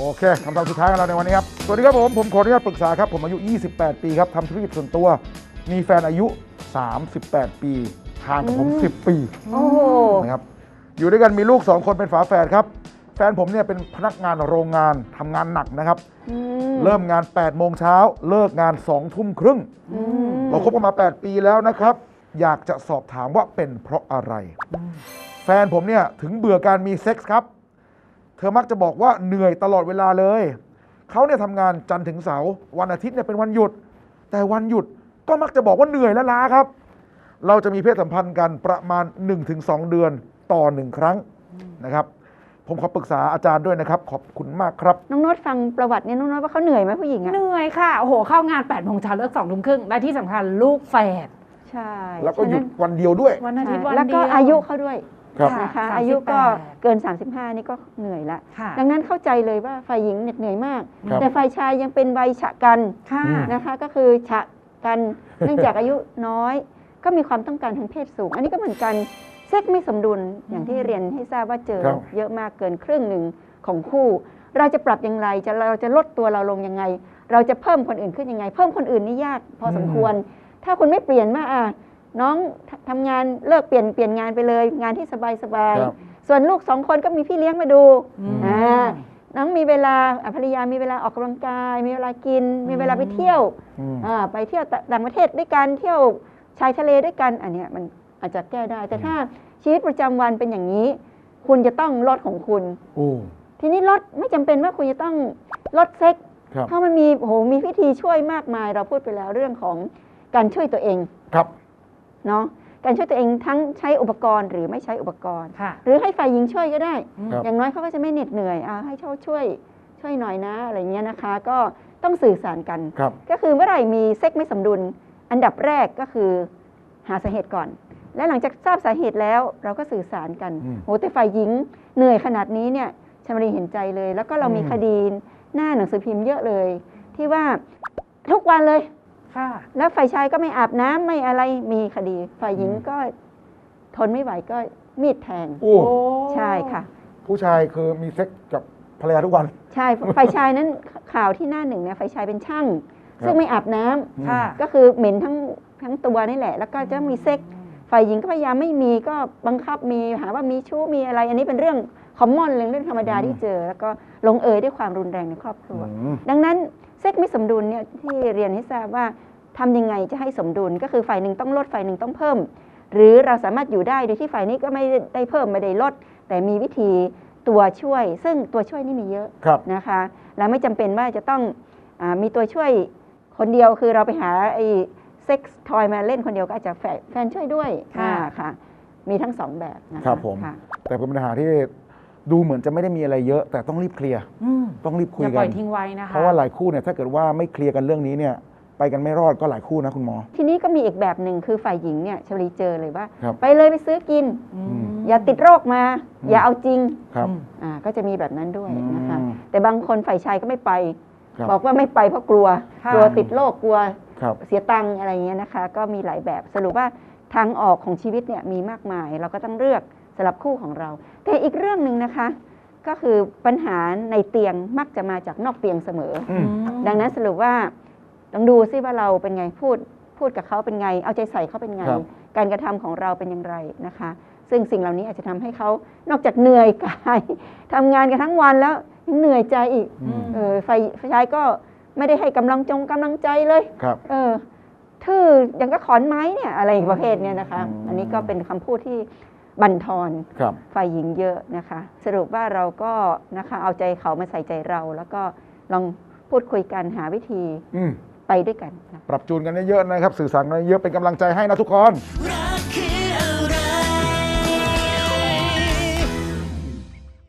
โอเคคำถามสุดท้ายของเราในวันนี้ครับ สวัสดีครับผม ผมขออนุญาตปรึกษาครับ ผมอายุ 28 ปีครับทำธุรกิจส่วนตัว มีแฟนอายุ 38 ปีห่างกับผม 10 ปีโอ้โหนะครับ อยู่ด้วยกันมีลูก 2 คนเป็นฝาแฝดครับ แฟนผมเนี่ยเป็นพนักงานโรงงานทำงานหนักนะครับอืมเริ่มงาน 8 โมงเช้า เลิกงาน 2 ทุ่มครึ่งอืมเราคบกันมา 8 ปีแล้วนะครับ อยากจะสอบถามว่าเป็นเพราะอะไร แฟนผมเนี่ยถึงเบื่อการมีเซ็กส์ครับ เธอมักจะบอกว่าเหนื่อยตลอดเวลาเลย เขาเนี่ยทำงานจันทร์ถึงเสาร์วันอาทิตย์เนี่ยเป็นวันหยุด แต่วันหยุดก็มักจะบอกว่าเหนื่อยและล้าครับ เราจะมีเพศสัมพันธ์กันประมาณ 1-2 เดือนต่อหนึ่งครั้งนะครับ ผมขอปรึกษาอาจารย์ด้วยนะครับ ขอบคุณมากครับ น้องโน้ตฟังประวัติเนี่ยน้องโน้ตว่าเขาเหนื่อยไหมผู้หญิงอะเหนื่อยค่ะ โอ้โห เข้างาน8ปดโมงเช้าเลิกสองทุ่มครึ่ง และที่สำคัญลูกแฝดใช่แล้วก็หยุดฉะนั้นวันเดียวด้วย วันอาทิตย์วันแล้วเดีก็ยวอายุเขาด้วย ครับนะคะ38อายุก็เกิน 35 นี่ก็เหนื่อยละ ค่ะดังนั้นเข้าใจเลยว่าฝ่ายหญิงเหน็ดเหนื่อยมาก ครับ แต่ฝ่ายชายยังเป็นวัยฉะกันค่ะอืม นะคะก็คือฉะกันเนื่องจากอายุน้อย ก็มีความต้องการทางเพศสูง อันนี้ก็เหมือนกันเซ็กไม่สมดุลอย่างที่เรียนให้ทราบว่าเจอครับ เยอะมากเกินครึ่งหนึ่งของคู่ เราจะปรับอย่างไรจะเราจะลดตัวเราลงยังไง เราจะเพิ่มคนอื่นขึ้นยังไง เพิ่มคนอื่นนี่ยากพอสมควร ถ้าคุณไม่เปลี่ยนว่าอะ น้องททำงานเลิกเปลี่ยนเปลี่ยนงานไปเลย งานที่สบายสบายๆครับส่วนลูกสองคนก็มีพี่เลี้ยงมาดูอืมอ่าน้องมีเวลาอะภรรยามีเวลาออกกำลังกาย มีเวลากิน มีเวลาไปเที่ยวอืมอ่าไปเที่ยวตต่างประเทศด้วยกันเที่ยวชายทะเลด้วยกันอันเนี้ยมันอาจจะแก้ได้ แต่ถ้าชีวิตประจำวันเป็นอย่างนี้ คุณจะต้องลดของคุณโอ้ทีนี้ลดไม่จำเป็นว่าคุณจะต้องลดเซ็กครับเพราะมันมีโอ้โหมีวิธีช่วยมากมาย เราพูดไปแล้วเรื่องของการช่วยตัวเองครับ เนาะการช่วยตัวเองทั้งใช้อุปกรณ์หรือไม่ใช้อุปกรณ์ ค่ะ หรือให้ฝ่ายหญิงช่วยก็ได้ ครับอย่างน้อยเขาก็จะไม่เหน็ดเหนื่อยอ่าให้เขาช่วยช่วยหน่อยนะอะไรเงี้ยนะคะ ก็ต้องสื่อสารกัน ครับ ก็คือเมื่อไหร่มีเซ็กไม่สมดุล อันดับแรกก็คือหาสาเหตุก่อน และหลังจากทราบสาเหตุแล้วเราก็สื่อสารกันอืมโอ้แต่ฝ่ายหญิงเหนื่อยขนาดนี้เนี่ยชมรีเห็นใจเลย แล้วก็เรามีอืม คดีหน้าหนังสือพิมพ์เยอะเลย ที่ว่าทุกวันเลยค่ะ แล้วฝ่ายชายก็ไม่อาบน้ำไม่อะไรมีคดี ฝ่ายหญิงอืมก็ทนไม่ไหวก็มีดแทงโอ้ใช่ค่ะ ผู้ชายคือมีเซ็กกับภรรยาทุกวัน ใช่ฝ่ายชายนั้นข่าวที่หน้าหนึ่งเนี่ยฝ่ายชายเป็นช่างครับซึ่งไม่อาบน้ำค่ะก็คือเหม็นทั้งทั้งตัวนี่แหละ แล้วก็จะมีเซ็กฝ่ายหญิงก็พยายามไม่มีก็บังคับมีหาว่ามีชู้มีอะไร อันนี้เป็นเรื่องคอมมอนเรื่องธรรมดาอืมที่เจอ แล้วก็ลงเอยด้วยความรุนแรงในครอบครัวอืมดังนั้นเซ็กไม่สมดุลเนี่ยที่เรียนให้ทราบว่า ทำยังไงจะให้สมดุลก็คือฝ่ายหนึ่งต้องลดฝ่ายหนึ่งต้องเพิ่ม หรือเราสามารถอยู่ได้โดยที่ฝ่ายนี้ก็ไม่ได้เพิ่มไม่ได้ลด แต่มีวิธีตัวช่วย ซึ่งตัวช่วยนี่มีเยอะครับนะคะและไม่จำเป็นว่าจะต้องอามีตัวช่วยคนเดียวคือเราไปหาไอ้เซ็กซ์ทอยมาเล่นคนเดียวก็อาจจะแฟนแฟนช่วยด้วยค่ะอ่าค่ะ มีทั้งสองแบบนะคะครับผมค่ะแต่เป็นปัญหาที่ดูเหมือนจะไม่ได้มีอะไรเยอะ แต่ต้องรีบเคลียร์อืมต้องรีบคุอยย่ากัปล่นอยทิ้งไว้นะคะเพราะว่าหลายคู่เนี่ยถ้าเกิดว่าไม่เคลียร์กันเรื่องนี้เนี่ย ไปกันไม่รอดก็หลายคู่นะคุณหมอ ทีนี้ก็มีอีกแบบหนึ่งคือฝ่ายหญิงเนี่ยชลีเจอเลยว่า ครับไปเลยไปซื้อกินอืมอย่าติดโรคมา อืม อย่าเอาจริงครับอืมอ่าก็จะมีแบบนั้นด้วยนะคะ อืมแต่บางคนฝ่ายชายก็ไม่ไป ครับ บอกว่าไม่ไปเพราะกลัวค่ะกลัวติดโรคกลัวครับ เสียตังค์อะไรเงี้ยนะคะ ก็มีหลายแบบสรุปว่าทางออกของชีวิตเนี่ยมีมากมาย เราก็ต้องเลือกสำหรับคู่ของเรา แต่อีกเรื่องหนึ่งนะคะ ก็คือปัญหาในเตียงมักจะมาจากนอกเตียงเสมอ อืม ดังนั้นสรุปว่า ต้องดูซิว่าเราเป็นไงพูดพูดกับเขาเป็นไง เอาใจใส่เขาเป็นไง ครับ การกระทำของเราเป็นอย่างไรนะคะ ซึ่งสิ่งเหล่านี้อาจจะทำให้เขานอกจากเหนื่อยกาย ทำงานกันทั้งวันแล้วยังเหนื่อยใจอีก อืมเออฝ่ายฝ่ายชายก็ไม่ได้ให้กำลังจงกำลังใจเลย ครับ เออทื่ออย่างก็ขอนไม้เนี่ยอะไรอีกประเภทเนี่ยนะคะ อืม อันนี้ก็เป็นคำพูดที่บั่นทอนครับ ฝ่ายหญิงเยอะนะคะ สรุปว่าเราก็นะคะเอาใจเขามาใส่ใจเรา แล้วก็ลองพูดคุยกันหาวิธีอืม ไปด้วยกันนะ ปรับจูนกันเยอะๆนะครับ สื่อสารกันเยอะเป็นกำลังใจให้นะทุกคน